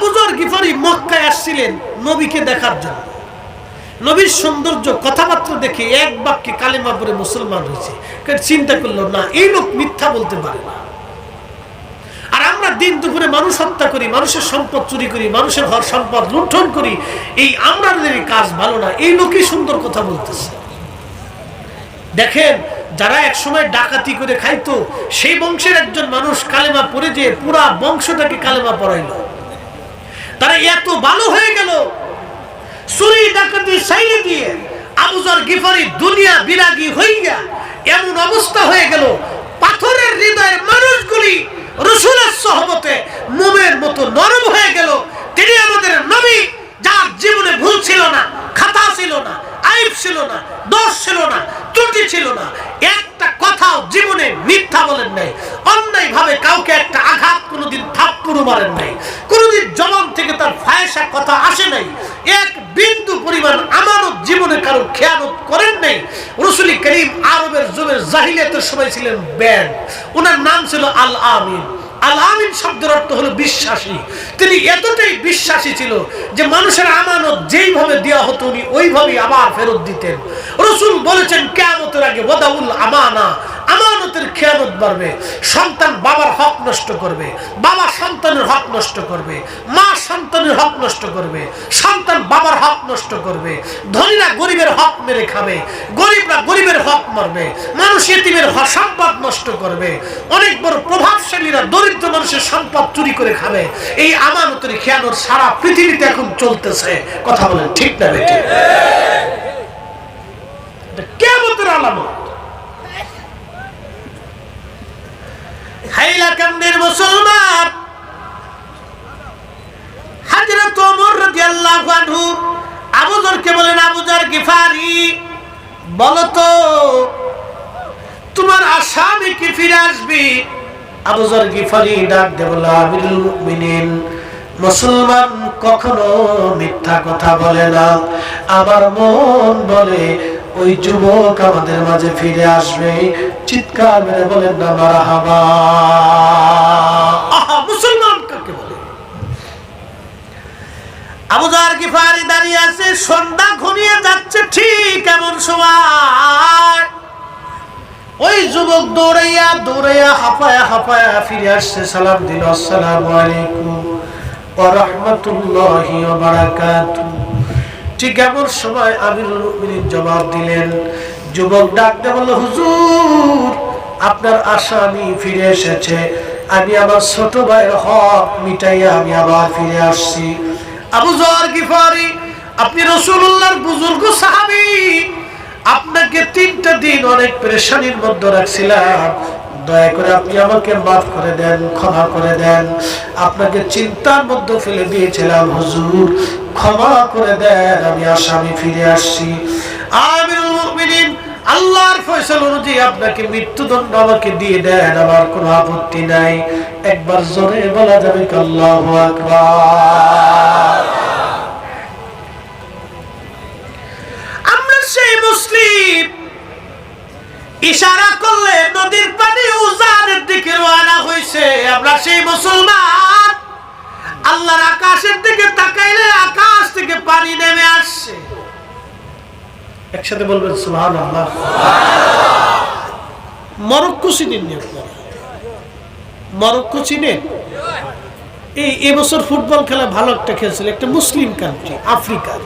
আবুজর গিফারি মক্কায় আসছিলেন নবীকে দেখার জন্য। নবীর সৌন্দর্য, কথাবার্তা দেখে এক বাক্যে কালেমা পরে মুসলমান হয়েছে। চিন্তা করল, না, এই লোক মিথ্যা বলতে পারে না। আর আমরা দিন দুপুরে মানুষ হত্যা করি, মানুষের সম্পদ চুরি করি, মানুষের ঘর সম্পদ লুণ্ঠন করি। এই আমরাদের কাজ ভালো না, এই লোকই সুন্দর কথা বলতেছে। দেখেন, যারা একসময় ডাকাতি করে খাইতো, সেই বংশের একজন মানুষ কালেমা পড়ে যে পুরা বংশটাকে কালেমা পড়াইল। তারা এত ভালো হয়ে গেল। চুরি, ডাকাতি, সাইলে দিয়ে আবুজার গিফারি দুনিয়া বিরাগী হইয়া এমন অবস্থা হয়ে গেল, পাথরের হৃদয়ের মানুষগুলি রসুলের সহমতে মোমের মতো নরম হয়ে গেল। তিনি আমাদের নবী, যার জীবনে ভুল ছিল না, খাতা ছিল না, আইব ছিল না, দোষ ছিল না, ত্রুটি ছিল না। একটা কথাও জীবনে মিথ্যা বলেন নাই। অন্যায় ভাবে কাউকে একটা আঘাত কোনোদিন থাপ্পুরু মারেন নাই কোনোদিন জবান থেকে তার ফায়সা কথা আসে নাই। এক বিন্দু পরিমাণ আমানত জীবনে কারও খেয়ানত করেন নাই। রসুলি করিম আরবের জুমের জাহিলিয়াতের সময় ছিলেন ব্যান। ওনার নাম ছিল আল আমিন আল আমিন শব্দের অর্থ হলো বিশ্বাসী। তিনি এতটাই বিশ্বাসী ছিল যে মানুষের আমানত যেইভাবে দেওয়া হতো উনি ওইভাবেই আবার ফেরত দিতেন। রসুল বলেছেন, কেয়ামতের আগে ওদাউল আমানা আমানতের খেয়ানত বাড়বে। সন্তান বাবার হক নষ্ট করবে। বাবা সন্তানের হক নষ্ট করবে। মা সন্তানের হক নষ্ট করবে। সন্তান বাবার হক নষ্ট করবে। ধনীরা গরিবের হক মেরে খাবে। গরিবরা গরিবের হক মারবে। মানুষ এতিমের সম্পদ নষ্ট করবে। অনেক বড় প্রভাবশালীরা দরিদ্র মানুষের সম্পদ চুরি করে খাবে। এই আমানতের খেয়ানোর সারা পৃথিবীতে এখন চলতেছে। কথা বলেন ঠিক না বেটি কেমতের আলামত হাইলাকান্দের মুসলমান হাজরত ওমর মুসলমান কখনো মিথ্যা কথা বলে না। আমার মন বলে ওই যুবক আমাদের মাঝে ফিরে আসবে। চিৎকার মেরে বলেন না, মারহাবা আহা মুসলমান কাকে বলে দাঁড়িয়ে আছে? সন্ধ্যা যাচ্ছে ঠিক এমন সময়। ওই যুবক দৌড়াইয়া দৌড়াইয়া হাঁপায়া হাঁপায়া ফিরে আসছে। সালাম ঠিক সময় জবাব দিলেন, যুবক ডাকতে বলল, হুজুর, আপনার আসামি ফিরে এসেছে। আমি আমার ছোট ভাইয়ের হক মিটাইয়া আমি আবার ফিরে আসছি আবু জর গিফারি, আপনি রসুল্লাহর বুজুর্গ সাহাবি, আপনাকে তিনটা দিন অনেক পেরেশানির মধ্যে রাখছিলাম। দয়া করে আপনি আমাকে মাফ করে দেন, ক্ষমা করে দেন। আপনাকে চিন্তার মধ্যে ফেলে দিয়েছিলাম, হুজুর, ক্ষমা করে দেন, আমি আসামি ফিরে আসছি। আমিরুল আল্লাহর ফয়সালা অনুযায়ী আপনাকে মৃত্যুদণ্ড আমাকে দিয়ে দেন, আমার কোনো আপত্তি নাই। একবার জোরে বলা যাবে আল্লাহু আকবার। মুসলিম। ইশারা করলে নদীর পানি উজানের দিকে রওনা হইছে। আমরা সেই মুসলমান। আল্লাহর আকাশের দিকে তাকাইলে আকাশ থেকে পানি নেমে আসছে। একসাথে বলবেন, সুবহানাল্লাহ। মরক্কো চিনেন আপনারা মরক্কো চিনেন এই এবছর ফুটবল খেলা ভালো একটা খেলছিল, একটা মুসলিম কান্ট্রি আফ্রিকার।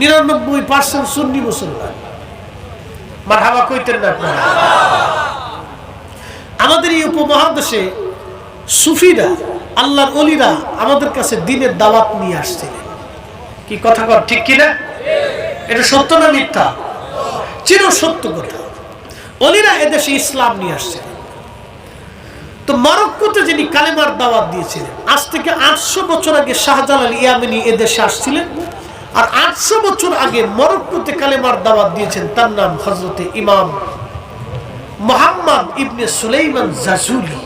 নিরানব্বই পার্সেন্ট সুন্নি মুসলমান। মারহাবা কইতেন না আমাদের এই উপমহাদেশে সুফিরা, আল্লাহর অলিরা আমাদের কাছে দিনের দাওয়াত নিয়ে আসছিলেন। কি কথা কর ঠিক কিনা? এটা সত্য না মিথ্যা? চির সত্য কথা। অলিরা এদেশে ইসলাম নিয়ে আসছিলেন। তো মরক্কোতে যিনি কালেমার দাওয়াত দিয়েছিলেন, আজ থেকে আটশো বছর আগে শাহজালাল ইয়ামিনী এদেশে আসছিলেন। আর আটশো বছর আগে মরক্কোতে কালেমার দাওয়াত দিয়েছেন, তার নাম হজরতে ইমাম মোহাম্মদ ইবনে সুলাইমান জাজুলি।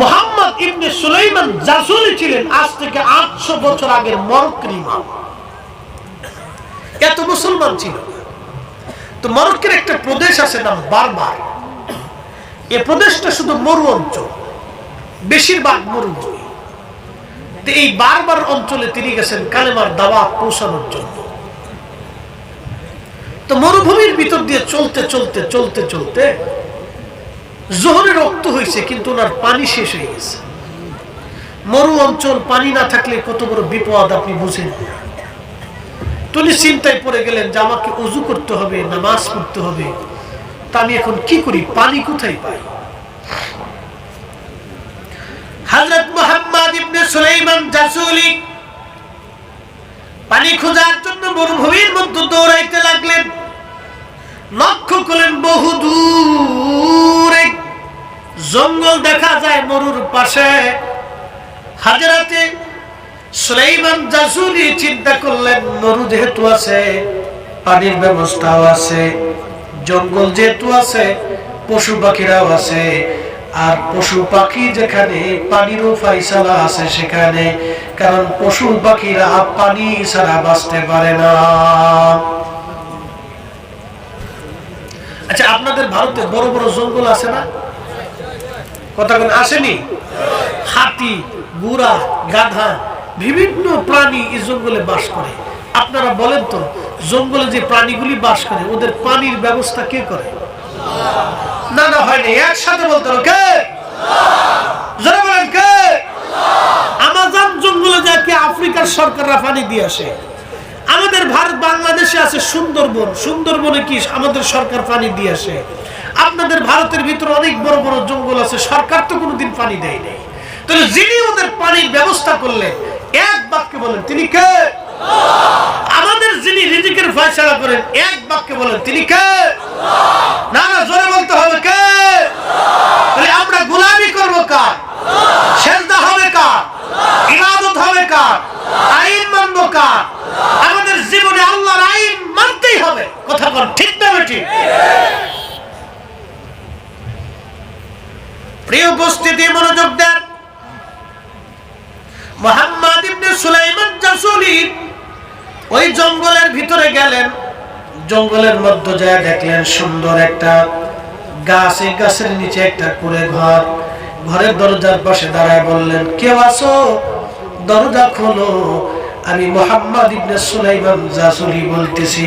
মোহাম্মদ ইবনে সুলাইমান জাজুলি ছিলেন আজ থেকে আটশো বছর আগের মরক্কের ইমাম। এত মুসলমান ছিল তো মরক্কের একটা প্রদেশ আছে নাম বারবার। এ প্রদেশটা শুধু মরু অঞ্চল, বেশিরভাগ মরুভূমি এই বারবার অঞ্চলে তিনি গেছেন কালেমার দাওয়াত পৌঁছানোর জন্য। তো মরুভূমির ভিতর দিয়ে চলতে চলতে চলতে চলতে জোহরে রক্ত হয়েছে, কিন্তু ওনার পানি শেষ হয়ে গেছে। মরু অঞ্চল পানি না থাকলে কত বড় বিপদ আপনি বুঝেন তিনি চিন্তায় পড়ে গেলেন যে আমাকে উজু করতে হবে, নামাজ পড়তে হবে, তা আমি এখন কি করি, পানি কোথায় পাই? ইবনে সুলাইমান জাসুলি। পানি খোঁজার জন্য মরুভূমির মধ্যে দৌড়াইতে লাগলেন। লক্ষ্য করলেন বহু দূরে জঙ্গল দেখা যায় মরুর পাশে। হাজারাতে সুলাইমান জাসুলি চিন্তা করলেন, মরু যেহেতু আছে, পানির ব্যবস্থাও আছে, জঙ্গল যেহেতু আছে, পশু পাখিরাও আছে আর পশু পাখি যেখানে পানিরও ফাইসালা আছে সেখানে, কারণ পশু পাখিরা পানি ছাড়া বাঁচতে পারে না। আচ্ছা আপনাদের ভারতে বড় বড় জঙ্গল আছে না? কথা আসেনি? হাতি বুড়া গাধা, বিভিন্ন প্রাণী এই জঙ্গলে বাস করে। আপনারা বলেন তো, জঙ্গলে যে প্রাণীগুলি বাস করে, ওদের পানির ব্যবস্থা কে করে? না না, হয়নি। একসাথে বলতে হবে। বলেন, কে? আমাজন জঙ্গলে আফ্রিকার সরকাররা পানি দিয়ে আসে? আমাদের ভারত বাংলাদেশে আছে সুন্দরবন। সুন্দরবনে কি আমাদের সরকার পানি দিয়ে আসে? আপনাদের ভারতের ভিতরে অনেক বড় বড় জঙ্গল আছে, সরকার তো কোনোদিন পানি দেয় নাই। তাহলে যিনি ওদের পানির ব্যবস্থা করলেন, এক বাক্যে বলেন, তিনি কে? আমাদের যিনি রিজিকের ফয়সালা করেন, এক বাক্যে বলেন, তিনি কে না না জোরে বলতে হবে কে তাহলে আমরা গোলামি করব কার সেজদা হবে কার ইবাদত হবে কার আইন মানবো কার আমাদের জীবনে আল্লাহর আইন মানতেই হবে কথা বল ঠিক না ঠিক প্রিয় উপস্থিতি, মনোযোগ দেন। মোহাম্মদ ইবনে সুলাইমান জাসুলি ওই জঙ্গলের ভিতরে গেলেন। জঙ্গলের মধ্যে যায় দেখলেন সুন্দর একটা গাছ, এই গাছের নিচে একটা করে ঘর। ঘরের দরজার পাশে দাঁড়ায় বললেন, কেউ আসো দরজা খোলো। আমি মোহাম্মদ ইবনে সুলাইমান জাসুলি বলতেছি,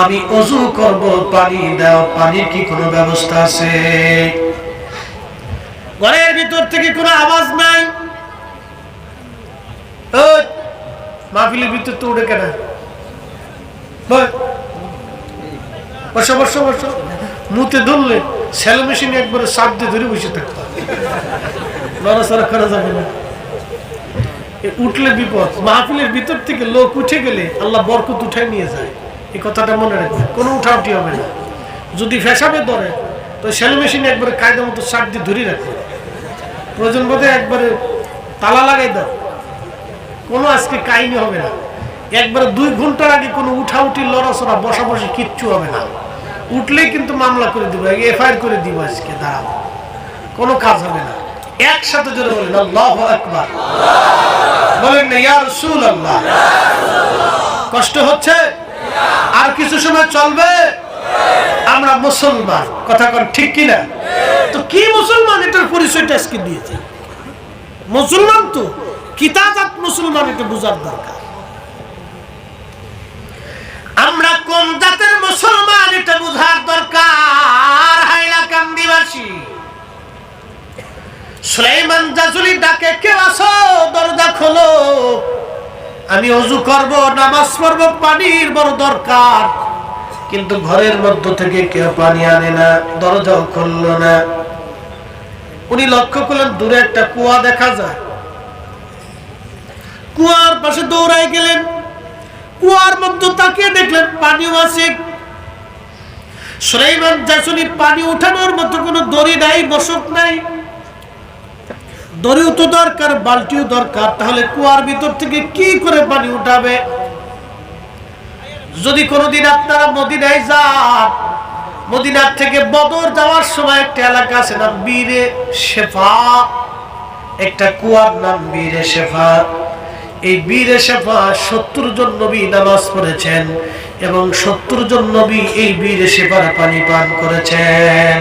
আমি অজু করব, পানি দাও, পানির কি কোনো ব্যবস্থা আছে? ঘরের ভিতর থেকে কোনো আওয়াজ নাই। মাহফিলের ভিতর তো উঠে কেনা। বসো বসো বসো। মুতে ধরলে সেলো মেশিন একবারে সাপ দিয়ে ধরে বসে থাকতো নড়াচড়া করা যাবে না। উঠলে বিপদ। মাহফিলের ভিতর থেকে লোক উঠে গেলে আল্লাহ বরকত উঠাই নিয়ে যায়। এই কথাটা মনে রাখবে। কোনো উঠাউটি হবে না। যদি ফেসাবে ধরে, তো সেলো মেশিন একবারে কায়দা মতো সাপ দিয়ে ধরে রাখবে প্রয়োজন বোধে একবারে তালা লাগাই দাও। কোনো আজকে কাহিনী হবে না। একবারে দুই ঘণ্টার আগে কোনো উঠাউটি লড়াচড়া বসা বসে কিচ্ছু হবে না। উঠলেই কিন্তু মামলা করে দিব, এফআইআর করে দিব আজকে, দাঁড়াও। কোনো কাজ হবে না। একসাথে জোরে বলেন, আল্লাহ আকবার। বলেন না, ইয়া রাসূলুল্লাহ। কষ্ট হচ্ছে? আর কিছু সময় চলবে? আমরা মুসলমান। কথা কন, ঠিক কিনা? কি মুসলমান এটার পরিচয়টা আজকে দিয়েছে? মুসলমান তো কিতাবাত মুসলমান এটা বোঝার দরকার। আমরা কোন জাতের মুসলমান এটা বোঝার দরকার? হাইলা কান্দিবাসী। সুলাইমান জাজুলি ডাকে কেউ আসো দরজা খোলো। আমি অজু করব, নামাজ পড়ব, পানির বড় দরকার। কিন্তু ঘরের মধ্য থেকে কেউ পানি আনে না, দরজাও খুললো না। উনি লক্ষ্য করলেন দূরে একটা কুয়া দেখা যায়। কুয়ার পাশে দৌড়াই গেলেন। কুয়ার মধ্যে তাকিয়ে দেখলেন পানিও আছে। সুলাইমান জাসুনি পানি উঠানোর মতো কোনো দড়ি নাই বসত নাই। দড়িও তো দরকার, বালতিও দরকার। তাহলে কুয়ার ভিতর থেকে কি করে পানি উঠাবে? যদি কোনোদিন আপনারা মদিনায় যান মদিনার থেকে বদর যাওয়ার সময় একটা এলাকা আছে না বীরে শেফা। একটা কুয়ার নাম বীরে শেফা। এই বীরে শেফা সত্তর জন নবী নামাজ পড়েছেন এবং সত্তর জন নবী এই বীরে শেফার পানি পান করেছেন।